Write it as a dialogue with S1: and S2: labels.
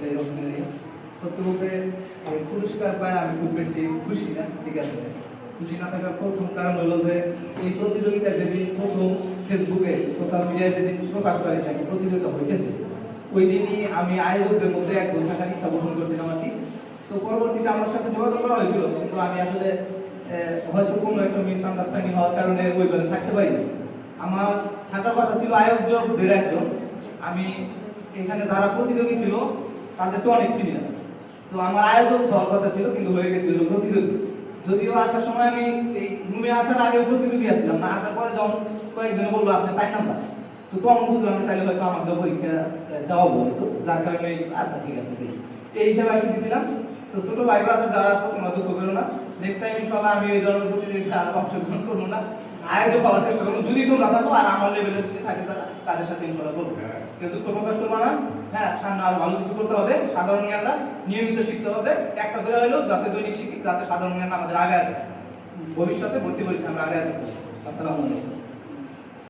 S1: যাই হোক মিলে এই পুরস্কার পায়, আমি খুব বেশি খুশি না, ঠিক আছে। খুশি না থাকার প্রথম কারণ হলো যে, এই প্রতিযোগিতা যেদিন প্রথম ফেসবুকে সোশ্যাল মিডিয়ায় যেদিন প্রকাশ করে থাকি, প্রতিযোগিতা হইতেছে, ওই দিনই আমি আয়োজকদের মধ্যে একজন থাকার ইচ্ছা পোষণ করছিলাম আর কি তো পরবর্তীতে আমার সাথে যোগাযোগ করা হয়েছিল, কিন্তু আমি আসলে হয়তো কোনো একটা মিস আন্ডারস্ট্যান্ডিং হওয়ার কারণে ওইভাবে থাকতে পারিনি। আমার থাকার কথা ছিল আয়োজকদের একজন। আমি এখানে যারা প্রতিযোগী ছিল, তাদের তো অনেক সিনিয়র তো আমার আয়োজক হওয়ার কথা ছিল, কিন্তু হয়ে গেছিল প্রতিযোগী। যদিও আসার সময় আমি এই রুমে আসার আগে প্রতিযোগী আসছিলাম না, আসার পরে যখন কয়েকজন বলল, আপনি চার নাম্বার তো তখন বুঝলাম তাহলে হয়তো আমাকে পরীক্ষা দেওয়া হতো যার কারণে আচ্ছা ঠিক আছে, দেখি। এই হিসাবে আমি দিয়েছিলাম তো ছোট ভাই যারা আছে, তোমরা দুঃখ করো না। নেক্সট টাইম ইনশাআল্লাহ আমি এই ধরনের প্রতিযোগিতা আর অংশগ্রহণ করব না। আয়োজক পাওয়ার চেষ্টা করব যদি না থাকো আর আমার লেভেলে যদি থাকে তারা তাদের সাথে ইনশাল্লাহ করব। কেউ দুঃখ প্রকাশ করব না হ্যাঁ সামনে আরও ভালো কিছু করতে হবে। সাধারণ জ্ঞানটা নিয়মিত শিখতে হবে। একটা করে হলেও যাতে দৈনিক শিখি যাতে সাধারণ জ্ঞান আমাদের আগে আসে ভবিষ্যতে ভর্তি পরীক্ষা আমরা আগে পারি। আসসালামু আলাইকুম।